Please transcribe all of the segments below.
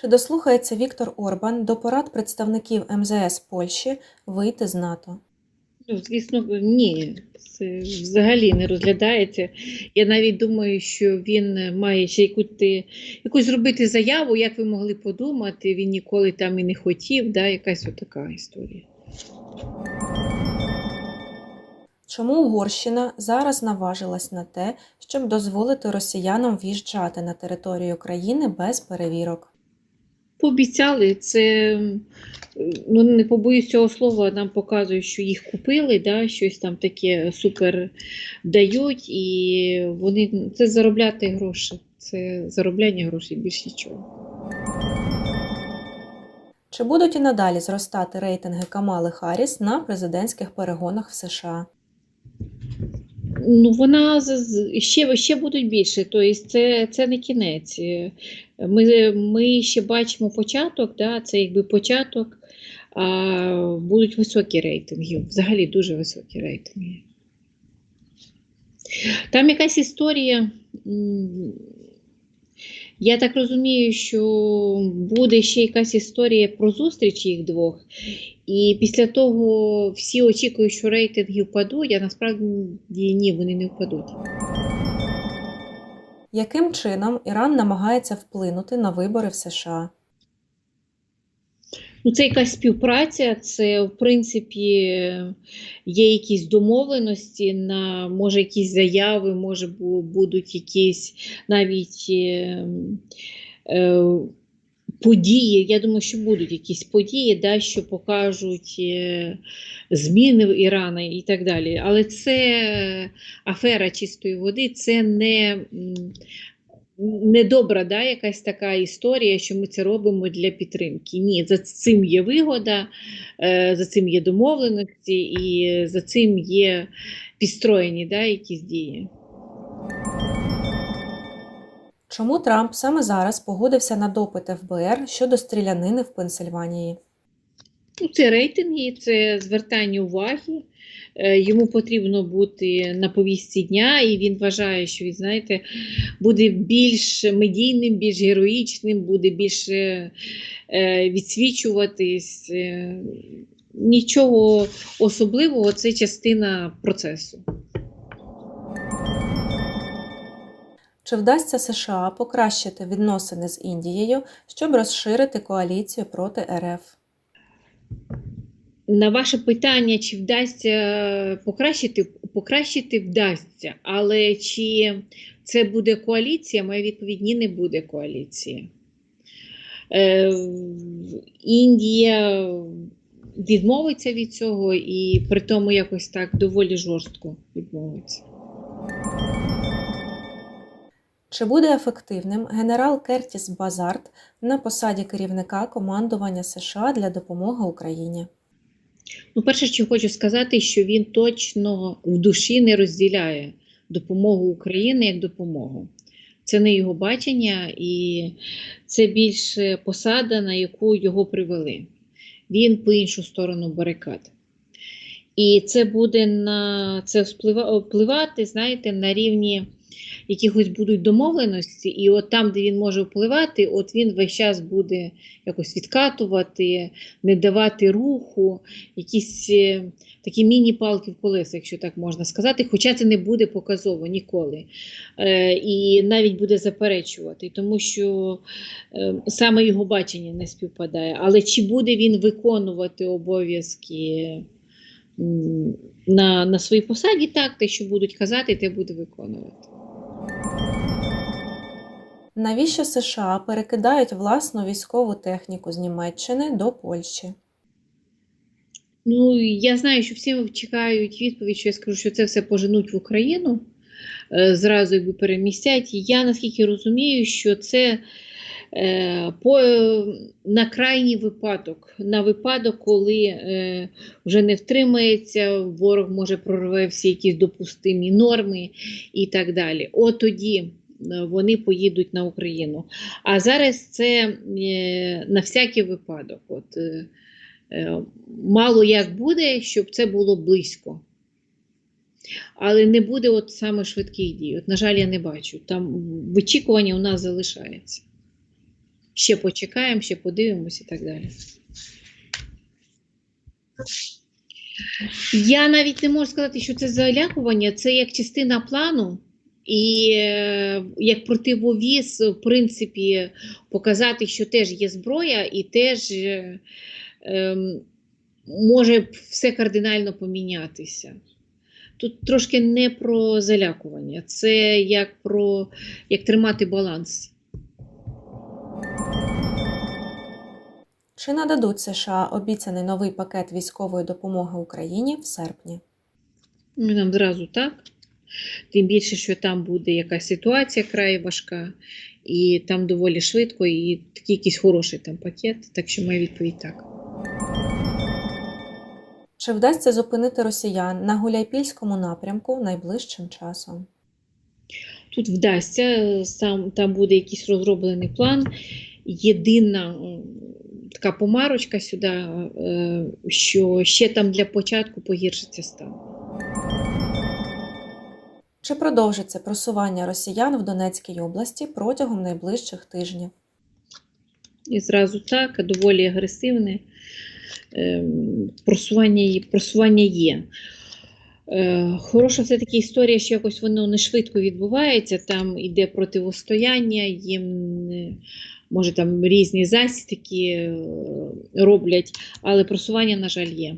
Чи дослухається Віктор Орбан до порад представників МЗС Польщі вийти з НАТО? Ну, звісно, ні, це взагалі не розглядається. Я навіть думаю, що він має ще яку ти- якусь зробити заяву, як ви могли подумати, він ніколи там і не хотів, да, якась отака історія. Чому Угорщина зараз наважилась на те, щоб дозволити росіянам в'їжджати на територію країни без перевірок? Пообіцяли, це, ну не побоюсь цього слова, нам показують, що їх купили, да, щось там таке супер дають, і вони це заробляти гроші. Це заробляння грошей, більш нічого. Чи будуть і надалі зростати рейтинги Камали Харріс на президентських перегонах в США? Ну, вона ще, ще будуть більше, тобто це, це не кінець. Е, Ми, ми ще бачимо початок, да, це якби початок, а будуть високі рейтинги, взагалі дуже високі рейтинги. Там якась історія. Я так розумію, що буде ще якась історія про зустріч їх двох. І після того всі очікують, що рейтинги впадуть, а насправді ні, вони не впадуть. Яким чином Іран намагається вплинути на вибори в США? Ну, це якась співпраця, це в принципі є якісь домовленості на може якісь заяви, може будуть якісь навіть е, е, події. Я думаю, що будуть якісь події, да, що покажуть е, зміни в Ірані і так далі. Але це афера чистої води, це не. Недобра да, якась така історія, що ми це робимо для підтримки. Ні, за цим є вигода, е, за цим є домовленості і за цим є підстроєні да, якісь дії. Чому Трамп саме зараз погодився на допит ФБР щодо стрілянини в Пенсильванії? Ну, це рейтинги, це звертання уваги. Е, Йому потрібно бути на повістці дня, і він вважає, що він, знаєте, буде більш медійним, більш героїчним, буде більше е, відсвічуватись. Е, Нічого особливого, це частина процесу. Чи вдасться США покращити відносини з Індією, щоб розширити коаліцію проти РФ? На ваше питання, чи вдасться покращити, покращити вдасться, але чи це буде коаліція? Моя відповідь ні, не буде коаліції. Е, Індія відмовиться від цього і при тому якось так доволі жорстко відмовиться. Чи буде ефективним генерал Кертіс Базарт на посаді керівника командування США для допомоги Україні? Ну, перше, що хочу сказати, що він точно в душі не розділяє допомогу України як допомогу. Це не його бачення, і це більше посада, на яку його привели. Він по іншу сторону барикад. І це буде на це впливати, знаєте, на рівні якихось будуть домовленості, і от там, де він може впливати, от він весь час буде якось відкатувати, не давати руху, якісь е, такі міні-палки в колеса, якщо так можна сказати, хоча це не буде показово ніколи. Е, і навіть буде заперечувати, тому що е, саме його бачення не співпадає. Але чи буде він виконувати обов'язки на, на своїй посаді, так, те, що будуть казати, те буде виконувати. Навіщо США перекидають власну військову техніку з Німеччини до Польщі? Ну, я знаю, що всі чекають відповідь, що я скажу, що це все поженуть в Україну, е, зразу якби перемістять. Я наскільки розумію, що це по, е, на крайній випадок, на випадок, коли е, вже не втримається, ворог може прорве всі якісь допустимі норми і так далі. От тоді е, вони поїдуть на Україну. А зараз це е, на всякий випадок. От, е, Е, Мало як буде, щоб це було близько. Але не буде от саме швидких дій. От, на жаль, я не бачу. Там вичікування у нас залишається. Ще почекаємо, ще подивимося і так далі. Я навіть не можу сказати, що це залякування, це як частина плану. І е, як противовіз, в принципі, показати, що теж є зброя, і теж е, ем, може все кардинально помінятися. Тут трошки не про залякування, це як про як тримати баланс. Чи нададуть США обіцяний новий пакет військової допомоги Україні в серпні? Ну, Нам зразу так. Тим більше, що там буде якась ситуація край важка, і там доволі швидко, і такий якийсь хороший там пакет. Так що моя відповідь так. Чи вдасться зупинити росіян на Гуляйпільському напрямку найближчим часом? Тут вдасться, сам, там буде якийсь розроблений план. Єдина така помарочка сюди, е, що ще там для початку погіршиться стан. Чи продовжиться просування росіян в Донецькій області протягом найближчих тижнів? І зразу так, доволі агресивне ем, просування, просування є. Е, Хороша все-таки історія, що якось воно не швидко відбувається, там іде противостояння, їм е, може там різні засідки е, роблять, але просування, на жаль, є.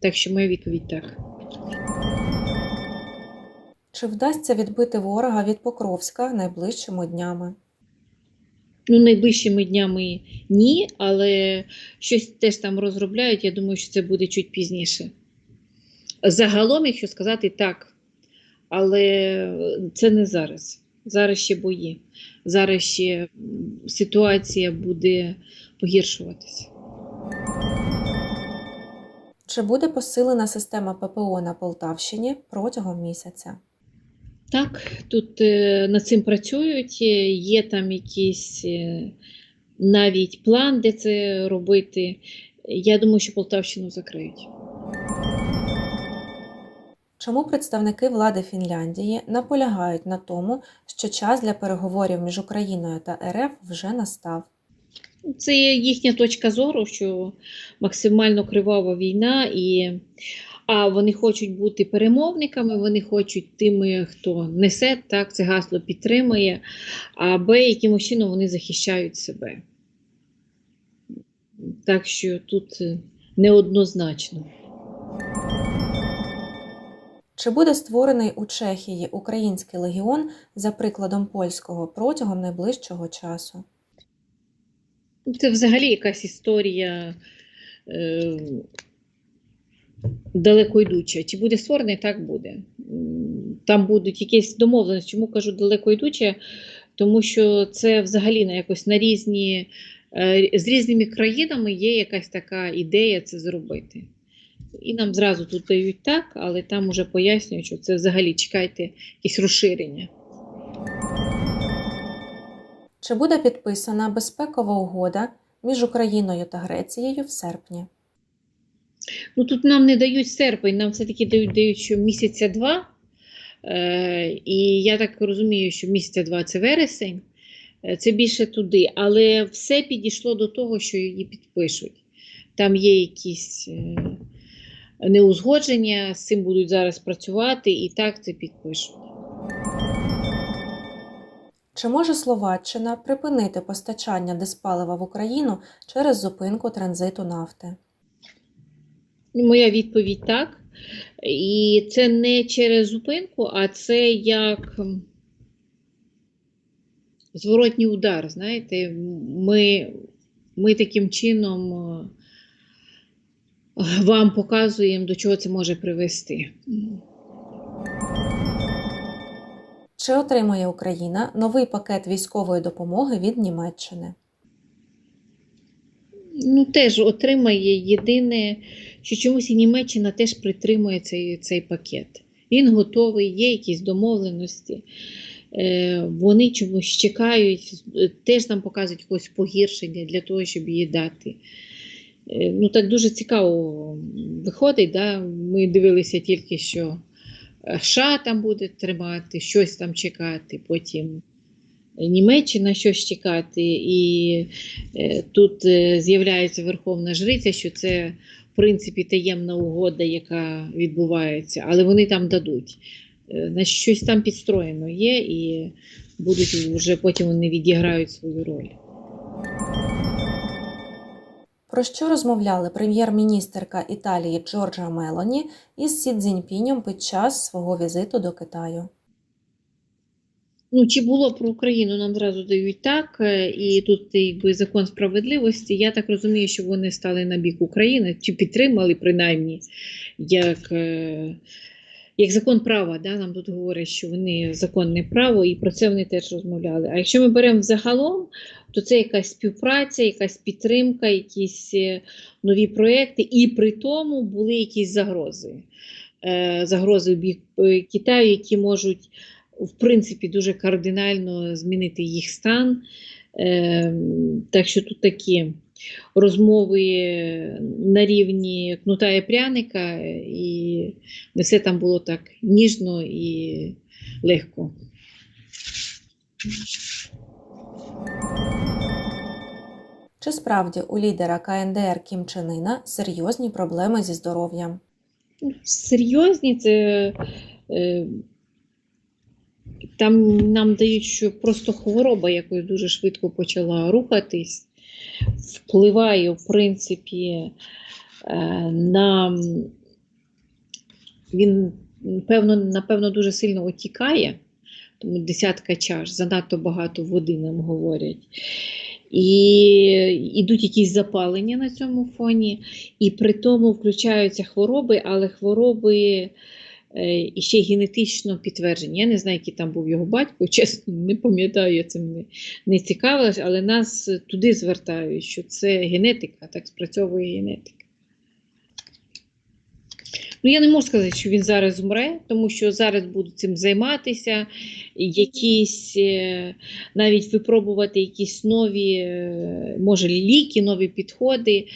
Так що моя відповідь так. Чи вдасться відбити ворога від Покровська найближчими днями? Ну, найближчими днями ні, але щось теж там розробляють. Я думаю, що це буде чуть пізніше. Загалом, якщо сказати так, але це не зараз. Зараз ще бої. Зараз ще ситуація буде погіршуватися. Чи буде посилена система ППО на Полтавщині протягом місяця? Так, тут е, над цим працюють, е, є там якийсь е, навіть план, де це робити. Я думаю, що Полтавщину закриють. Чому представники влади Фінляндії наполягають на тому, що час для переговорів між Україною та РФ вже настав? Це їхня точка зору, що максимально кривава війна, і а вони хочуть бути перемовниками, вони хочуть тими, хто несе так, це гасло підтримує, а Б, якимось чином вони захищають себе. Так що тут е, неоднозначно. Чи буде створений у Чехії український легіон за прикладом польського протягом найближчого часу? Це взагалі якась історія е, далеко йдуча. Чи буде створений, так буде. Там будуть якісь домовленості. Чому кажу далеко йдуче? Тому що це взагалі на якось на різні, е, з різними країнами є якась така ідея це зробити. І нам зразу тут дають так, але там уже пояснюють, що це взагалі чекайте якесь розширення. Чи буде підписана безпекова угода між Україною та Грецією в серпні? Ну тут нам не дають серпень, нам все-таки дають, дають що місяця два. Е, і я так розумію, що місяця два це вересень, е, це більше туди. Але все підійшло до того, що її підпишуть. Там є якісь е, неузгодження, з цим будуть зараз працювати, і так це підпишуть. Чи може Словаччина припинити постачання диспалива в Україну через зупинку транзиту нафти? Ну, Моя відповідь так. І це не через зупинку, а це як зворотній удар. Знаєте, ми, ми таким чином е, вам показуємо, до чого це може привести. Чи отримає Україна новий пакет військової допомоги від Німеччини? Ну, теж отримає єдине, що чомусь і Німеччина теж притримує цей, цей пакет. Він готовий, є якісь домовленості. Е, вони чомусь чекають, теж нам показують якось погіршення для того, щоб її дати. Е, ну, так дуже цікаво виходить. Да? Ми дивилися тільки, що е, США там буде тримати, щось там чекати, потім Німеччина щось чекати, і е, тут з'являється Верховна Жриця, що це в принципі таємна угода, яка відбувається, але вони там дадуть. Значить, щось там підстроєно є, і будуть вже потім вони відіграють свою роль. Про що розмовляли прем'єр-міністерка Італії Джорджа Мелоні із Сі Цзіньпінем під час свого візиту до Китаю? Ну, чи було про Україну, нам зразу дають так, е, і тут якби закон справедливості. Я так розумію, що вони стали на бік України, чи підтримали принаймні як, е, як закон права. Да? Нам тут говорять, що вони законне право, і про це вони теж розмовляли. А якщо ми беремо взагалом, то це якась співпраця, якась підтримка, якісь е, нові проекти, і при тому були якісь загрози. Е, Загрози в бік е, Китаю, які можуть в принципі дуже кардинально змінити їх стан. Е, Так що тут такі розмови на рівні кнута і пряника, і не все там було так ніжно і легко. Чи справді у лідера КНДР Кім Чен Іна серйозні проблеми зі здоров'ям? Серйозні це. Е, там нам дають, що просто хвороба якось дуже швидко почала рухатись, впливає, в принципі, е, на він, певно, напевно, дуже сильно отікає, тому десятка чаш, занадто багато води нам говорять. І йдуть якісь запалення на цьому фоні, і при тому включаються хвороби, але хвороби і ще генетично підтверджені. Я не знаю, який там був його батько, чесно, не пам'ятаю, я цим не, не цікавилась, але нас туди звертають, що це генетика, так спрацьовує генетика. Ну, я не можу сказати, що він зараз умре, тому що зараз будуть цим займатися, якісь е, навіть випробувати якісь нові, е, може, ліки, нові підходи.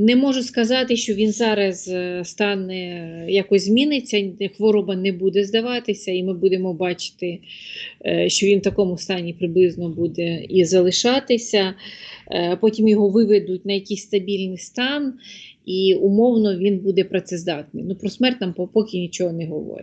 Не можу сказати, що він зараз е, стане якось зміниться, хвороба не буде здаватися, і ми будемо бачити, е, що він в такому стані приблизно буде і залишатися. Е, Потім його виведуть на якийсь стабільний стан, і умовно він буде працездатний. Ну про смерть нам поки нічого не говорять.